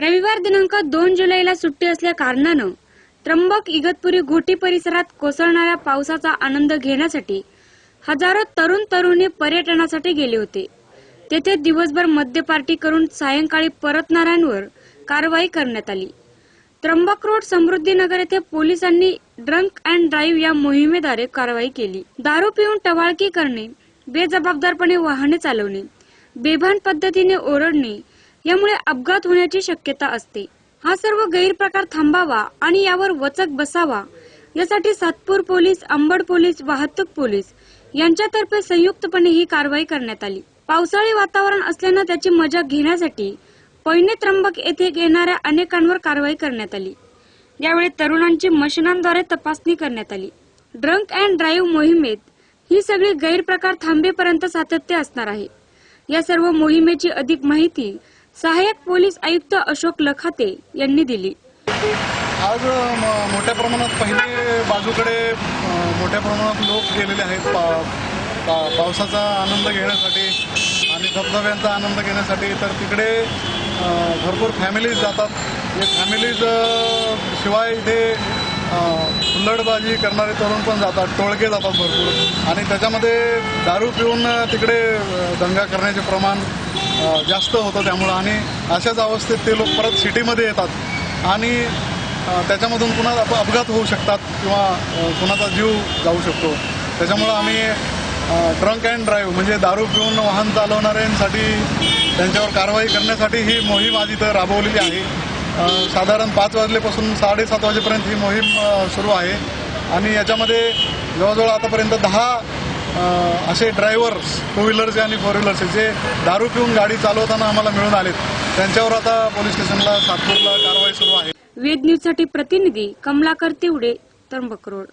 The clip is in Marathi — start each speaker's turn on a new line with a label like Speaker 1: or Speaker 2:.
Speaker 1: रविवार दिनांक दोन जुलैला सुट्टी असल्या कारणानं त्र्यंबक इगतपुरी घोटी परिसरात कोसळणाऱ्या पावसाचा आनंद घेण्यासाठी हजारो तरुण तरुणी पर्यटनासाठी गेले होते. तेथे दिवसभर मद्य पार्टी करून सायंकाळी परतणाऱ्यांवर कारवाई करण्यात आली. त्र्यंबक रोड समृद्धी नगर येथे पोलिसांनी ड्रंक अँड ड्राईव्ह या मोहिमेद्वारे कारवाई केली. दारू पिऊन टवाळकी करणे बेजबाबदारपणे वाहने चालवणे बेभान पद्धतीने ओरडणे यामुळे अपघात होण्याची शक्यता असते. हा सर्व गैरप्रकार थांबावा आणि यावर वचक बसावा. यासाठी सातपूर पोलीस अंबड पोलीस वाहतूक पोलीस यांच्यातर्फे संयुक्तपणे ही कारवाई करण्यात आली. पावसाळी वातावरण असल्यानं त्याची मजा घेण्यासाठी पैने त्र्यंबक येथे येणाऱ्या अनेकांवर कारवाई करण्यात आली. यावेळी तरुणांची मशिनांद्वारे तपासणी करण्यात आली. ड्रंक अँड ड्राईव्ह मोहिमेत ही सगळी गैरप्रकार थांबेपर्यंत सातत्य असणार आहे. या सर्व मोहिमेची अधिक माहिती सहाय्यक पोलीस आयुक्त अशोक लखाते यांनी दिली.
Speaker 2: आज म- मोठ्या प्रमाणात पहिले बाजूकडे मोठ्या प्रमाणात लोक गेलेले आहेत. पा पा- पावसाचा आनंद घेण्यासाठी आणि धबधब्यांचा आनंद घेण्यासाठी. तर तिकडे भरपूर फॅमिलीज जातात. हे फॅमिलीज शिवाय इथे हुल्लडबाजी करणारे तरुण पण जातात टोळके जातात भरपूर. आणि त्याच्यामध्ये दारू पिऊन तिकडे दंगा करण्याचे प्रमाण जास्त होतं त्यामुळं. आणि अशाच अवस्थेत ते लोक परत सिटीमध्ये येतात. आणि त्याच्यामधून पुन्हा अपघात होऊ शकतात किंवा कुणाचा जीव जाऊ शकतो. त्याच्यामुळं आम्ही ड्रंक अँड ड्राईव्ह म्हणजे दारू पिऊन वाहन चालवणाऱ्यांसाठी त्यांच्यावर कारवाई करण्यासाठी ही मोहीम आज इथं राबवलेली आहे. साधारण पाच वाजलेपासून साडेसात वाजेपर्यंत ही मोहीम सुरू आहे. आणि याच्यामध्ये जवळजवळ आतापर्यंत दहा असे ड्रायव्हर्स टू व्हीलरचे आणि फोर व्हीलरचे जे दारू पिऊन गाडी चालवताना आम्हाला मिळून आलेत. त्यांच्यावर आता पोलीस स्टेशनला सातपूरला कारवाई सुरू आहे.
Speaker 1: वेद न्यूजसाठी प्रतिनिधी कमलाकर तिवडे त्र्यंबक रोड.